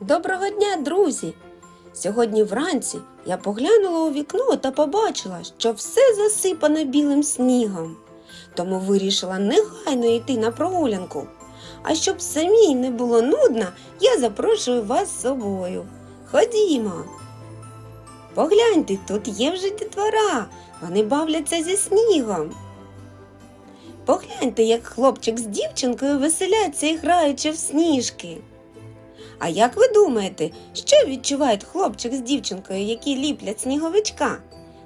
Доброго дня, друзі! Сьогодні вранці я поглянула у вікно та побачила, що все засипано білим снігом. Тому вирішила негайно йти на прогулянку. А щоб самій не було нудно, я запрошую вас з собою. Ходімо. Погляньте, тут є вже дітвора. Вони бавляться зі снігом. Погляньте, як хлопчик з дівчинкою веселяться і граючи в сніжки. А як ви думаєте, що відчувають хлопчик з дівчинкою, які ліплять сніговичка?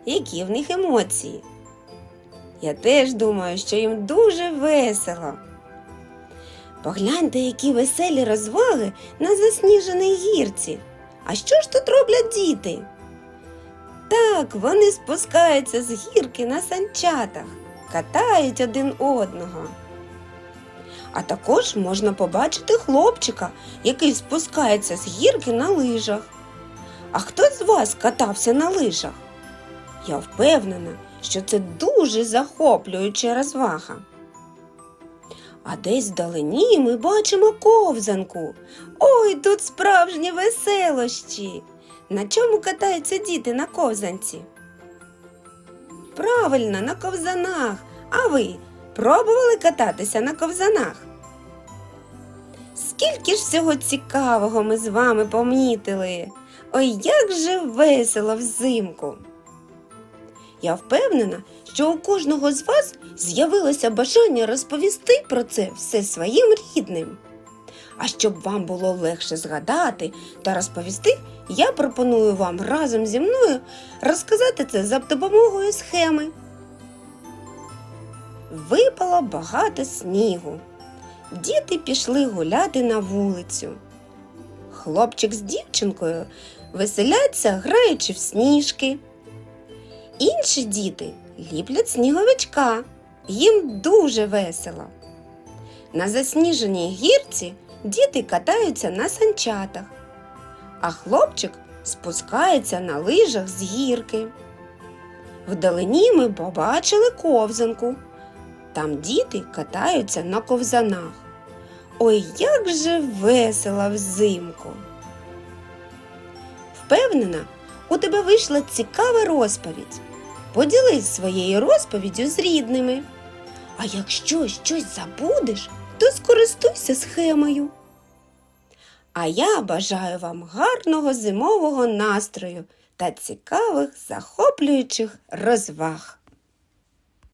Які в них емоції? Я теж думаю, що їм дуже весело. Погляньте, які веселі розваги на засніженій гірці. А що ж тут роблять діти? Так, вони спускаються з гірки на санчатах, катають один одного. А також можна побачити хлопчика, який спускається з гірки на лижах. А хто з вас катався на лижах? Я впевнена, що це дуже захоплююча розвага. А десь вдалині ми бачимо ковзанку. Ой, тут справжні веселощі. На чому катаються діти на ковзанці? Правильно, на ковзанах. А ви пробували кататися на ковзанах? Скільки ж всього цікавого ми з вами помітили. Ой, як же весело взимку. Я впевнена, що у кожного з вас з'явилося бажання розповісти про це все своїм рідним. А щоб вам було легше згадати та розповісти, я пропоную вам разом зі мною розказати це за допомогою схеми. Випало багато снігу. Діти пішли гуляти на вулицю. Хлопчик з дівчинкою веселяться, граючи в сніжки. Інші діти ліплять сніговичка. Їм дуже весело. На засніженій гірці діти катаються на санчатах, а хлопчик спускається на лижах з гірки. Вдалині ми побачили ковзанку. Там діти катаються на ковзанах. Ой, як же весело взимку. Впевнена, у тебе вийшла цікава розповідь. Поділись своєю розповіддю з рідними. А якщо щось забудеш, то скористуйся схемою. А я бажаю вам гарного зимового настрою та цікавих захоплюючих розваг.